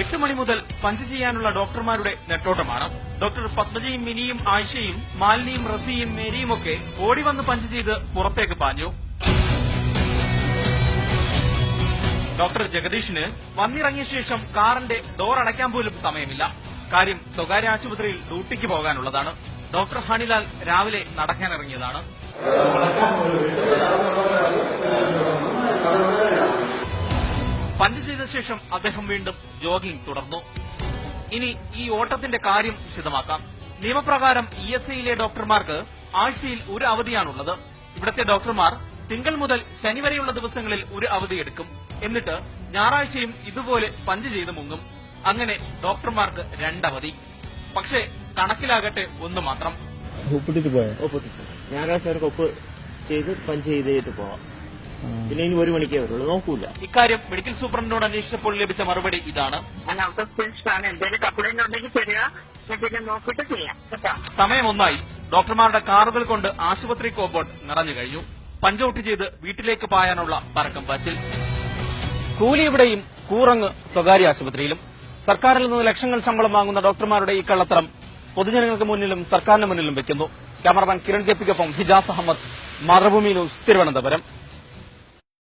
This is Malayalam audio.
എട്ട് മണി മുതൽ പഞ്ച് ചെയ്യാനുള്ള ഡോക്ടർമാരുടെ നെട്ടോട്ടമാണ്. ഡോക്ടർ പത്മജയും മിനിയും ആയിഷയും മാലിനിയും റസിയും മേരിയും ഒക്കെ ഓടി വന്ന് പഞ്ച് ചെയ്ത് പുറത്തേക്ക് പാഞ്ഞു. ഡോക്ടർ ജഗദീഷിന് വന്നിറങ്ങിയ ശേഷം കാറിന്റെ ഡോർ അടയ്ക്കാൻ പോലും സമയമില്ല. കാര്യം സ്വകാര്യ ആശുപത്രിയിൽ ഡ്യൂട്ടിക്ക് പോകാനുള്ളതാണ്. ഡോക്ടർ ഹണിലാൽ രാവിലെ നടക്കാനിറങ്ങിയതാണ്. പഞ്ച് ചെയ്ത ശേഷം അദ്ദേഹം വീണ്ടും ജോഗിംഗ് തുടർന്നു. ഇനി ഈ ഓട്ടത്തിന്റെ കാര്യം വിശദമാക്കാം. നിയമപ്രകാരം ഇ എസ് ഐയിലെ ഡോക്ടർമാർക്ക് ആഴ്ചയിൽ ഒരു അവധിയാണുള്ളത്. ഇവിടുത്തെ ഡോക്ടർമാർ തിങ്കൾ മുതൽ ശനി വരെയുള്ള ദിവസങ്ങളിൽ ഒരു അവധി എടുക്കും. എന്നിട്ട് ഞായറാഴ്ചയും ഇതുപോലെ പഞ്ച് ചെയ്ത് മുങ്ങും. അങ്ങനെ ഡോക്ടർമാർക്ക് രണ്ടവധി. പക്ഷേ കണക്കിലാകട്ടെ ഒന്ന് മാത്രം. ഒപ്പിട്ടിട്ട് പോയോ? ഒപ്പിട്ടിട്ട്. ഞായറാഴ്ച അവർക്ക് ഒപ്പ് ചെയ്ത് പഞ്ച് ചെയ്ത് ചെയ്തിട്ട് പോവാം. പിന്നെ ഇനി ഒരു മണിക്കേ വരുള്ളൂ. നോക്കൂല. ഇക്കാര്യം മെഡിക്കൽ സൂപ്രണ്ടിനോട് അന്വേഷിച്ചപ്പോൾ ലഭിച്ച മറുപടി ഇതാണ്. സമയം ഒന്നായി ഡോക്ടർമാരുടെ കാറുകൾ കൊണ്ട് ആശുപത്രി കോമ്പൗണ്ട് നിറഞ്ഞു കഴിഞ്ഞു. പഞ്ചൌട്ട് ചെയ്ത് വീട്ടിലേക്ക് പായാനുള്ള പറക്കം പാച്ചിൽ കൂലി ഇവിടെയും കൂറങ്ങ് സ്വകാര്യ ആശുപത്രിയിലും. സർക്കാരിൽ നിന്ന് ലക്ഷങ്ങൾ ശമ്പളം വാങ്ങുന്ന ഡോക്ടർമാരുടെ ഈ കള്ളത്തരം പൊതുജനങ്ങൾക്ക് മുന്നിലും സർക്കാരിന് മുന്നിലും വെക്കുന്നു. ക്യാമറമാൻ കിരൺ കെപ്പിക്കൊപ്പം ഹിജാസ് അഹമ്മദ്. മാതൃഭൂമി ന്യൂസ് തിരുവനന്തപുരം.